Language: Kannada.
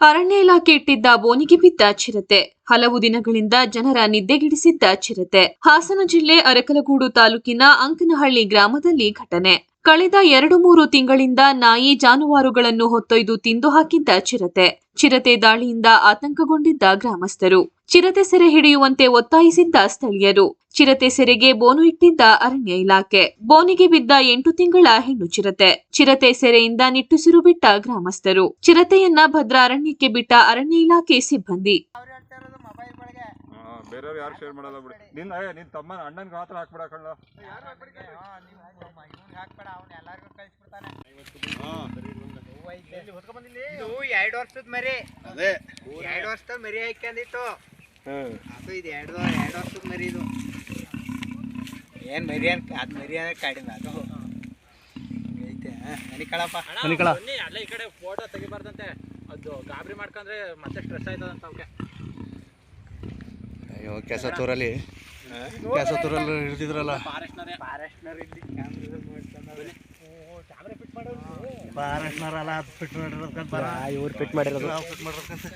ಅರಣ್ಯ ಇಲಾಖೆ ಇಟ್ಟಿದ್ದ ಬೋನಿಗೆ ಬಿದ್ದ ಚಿರತೆ. ಹಲವು ದಿನಗಳಿಂದ ಜನರ ನಿದ್ದೆಗಿಡಿಸಿದ್ದ ಚಿರತೆ. ಹಾಸನ ಜಿಲ್ಲೆ ಅರಕಲಗೂಡು ತಾಲೂಕಿನ ಅಂಕನಹಳ್ಳಿ ಗ್ರಾಮದಲ್ಲಿ ಘಟನೆ. ಕಳೆದ ಎರಡು ಮೂರು ತಿಂಗಳಿಂದ ನಾಯಿ ಜಾನುವಾರುಗಳನ್ನು ಹೊತ್ತೊಯ್ದು ತಿಂದು ಹಾಕಿದ್ದ ಚಿರತೆ. ಚಿರತೆ ದಾಳಿಯಿಂದ ಆತಂಕಗೊಂಡಿದ್ದ ಗ್ರಾಮಸ್ಥರು. ಚಿರತೆ ಸೆರೆ ಹಿಡಿಯುವಂತೆ ಒತ್ತಾಯಿಸಿದ್ದ ಸ್ಥಳೀಯರು. ಚಿರತೆ ಸೆರೆಗೆ ಬೋನು ಇಟ್ಟಿದ್ದ ಅರಣ್ಯ ಇಲಾಖೆ. ಬೋನಿಗೆ ಬಿದ್ದ ಎಂಟು ತಿಂಗಳ ಹೆಣ್ಣು ಚಿರತೆ. ಚಿರತೆ ಸೆರೆಯಿಂದ ನಿಟ್ಟುಸಿರು ಬಿಟ್ಟ ಗ್ರಾಮಸ್ಥರು. ಚಿರತೆಯನ್ನ ಭದ್ರ ಅರಣ್ಯಕ್ಕೆ ಬಿಟ್ಟ ಅರಣ್ಯ ಇಲಾಖೆ ಸಿಬ್ಬಂದಿ. ಬೇರೆಯವ್ರು ಯಾರು ಶೇರ್ ಮಾಡಲ್ಲ ಬಿಡಿ. ನಿನ್ನ ಏ ತಮ್ಮ ಅಣ್ಣನ್ಗೆ ಮಾತ್ರ ಹಾಕ್ಬಿಡ ಎರಡು ವರ್ಷದ ಮರಿ. ಅದೇ ಎರಡು ವರ್ಷದ ಮರಿ ಹಾಕ್ಯಂದಿತ್ತು ಅದು ಇದು ಎರಡು ಎರಡು ವರ್ಷದ ಮರಿ ಇದು. ಏನು ಮರಿ ಅನ್ ಅದು? ಮರಿ ಅಂದ್ರೆ ಕಾಡಿನ ಅದು ಐತೆ ಮನಿ ಕಳಪ್ಪ ಅಲ್ಲೇ ಈ ಕಡೆ ಫೋಟೋ ತೆಗಿಬಾರ್ದಂತೆ. ಅದು ಗಾಬರಿ ಮಾಡ್ಕೊಂಡ್ರೆ ಮತ್ತೆ ಸ್ಟ್ರೆಸ್ ಆಯ್ತದಂತ ಅವಕ್ಕೆ ಅಯ್ಯೋ ಕೆಸತೂರಲ್ಲಿ ಕೆಸತೂರಲ್ಲಿ ಹಿಡಿದಿದ್ರಲ್ಲ ಫಾರೆಸ್ಟ್ನರೇ ಫಾರೆಸ್ಟ್ನರ್ ಇಲ್ಲಿ ಕ್ಯಾಮ್ರಾ ಫಿಟ್ ಮಾಡೋರು ಫಾರೆಸ್ಟ್ನರಲ್ಲ ಅದು ಫಿಟ್ ಮಾಡಿರೋದ್ಕಂತ. ಇವ್ರು ಫಿಟ್ ಮಾಡಿರೋದು. ಫಿಟ್ ಮಾಡಿರೋದ್ಕಂತ.